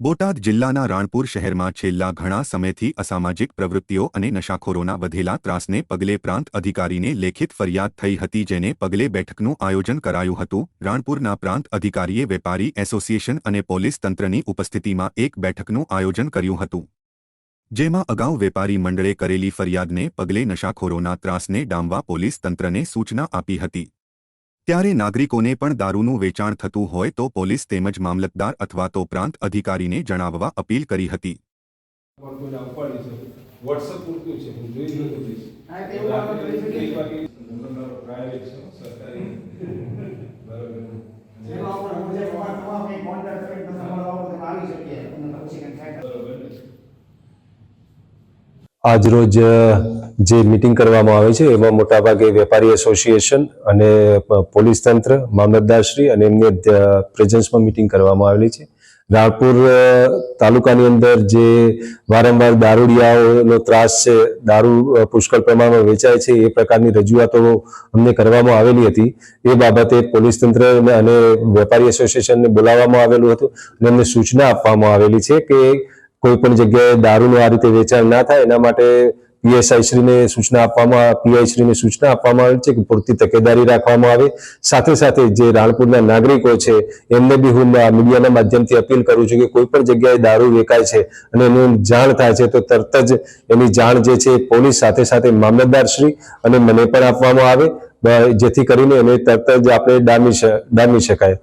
બોટાદ જિલ્લાના રાણપુર શહેરમાં છેલ્લા ઘણા સમયથી અસામાજિક પ્રવૃત્તિઓ અને નશાખોરોના વધેલા ત્રાસને પગલે પ્રાંત અધિકારીને લેખિત ફરિયાદ થઈ હતી જેને પગલે બેઠકનું આયોજન કરાયું હતું. રાણપુરના પ્રાંત અધિકારીએ વેપારી એસોસિએશન અને પોલીસ તંત્રની ઉપસ્થિતિમાં એક બેઠકનું આયોજન કર્યું હતું. જેમાં અગાઉ વેપારી મંડળે કરેલી ફરિયાદને પગલે નશાખોરોના ત્રાસને ડામવા પોલીસ તંત્રને સૂચના આપી હતી. ત્યારે નાગરિકોને પણ દારૂનું વેચાણ થતું હોય તો પોલીસ તેમજ મામલતદાર અથવા તો પ્રાંત અધિકારીને જણાવવા અપીલ કરી હતી. આવી તમને પછી કંઈક થાય તો. બરાબર ને આજરોજ જે મિટિંગ કરવામાં આવે છે, એમાં મોટાભાગે વેપારી એસોસિએશન અને પોલીસ તંત્ર મામલતદારશ્રી અને એમની પ્રેઝન્સમાં મિટિંગ કરવામાં આવેલી છે. રાણપુર તાલુકાની અંદર જે વારંવાર દારૂડિયાઓનો ત્રાસ છે, દારૂ પુષ્કળ પ્રમાણમાં વેચાય છે, એ પ્રકારની રજૂઆતો અમને કરવામાં આવેલી હતી. એ બાબતે પોલીસ તંત્ર અને વેપારી એસોસિએશનને બોલાવવામાં આવેલું હતું અને એમને સૂચના આપવામાં આવેલી છે કે કોઈ પણ જગ્યાએ દારૂનું આ રીતે વેચાણ ના થાય, એના માટે પીએસઆઈ શ્રીને સૂચના આપવામાં પીઆઈ શ્રીને સૂચના આપવામાં આવી છે કે પૂરતી તકેદારી રાખવામાં આવે. સાથે સાથે જે રાણપુરના નાગરિકો છે, એમને બી હું મીડિયાના માધ્યમથી અપીલ કરું છું કે કોઈ પણ જગ્યાએ દારૂ વેચાય છે અને એનું જાણ થાય છે, તો તરત જ એની જાણ જે છે પોલીસ સાથે સાથે મામલતદાર શ્રી અને મને પણ આપવામાં આવે, જેથી કરીને એને તરત જ આપણે ડામી ડામી શકાય.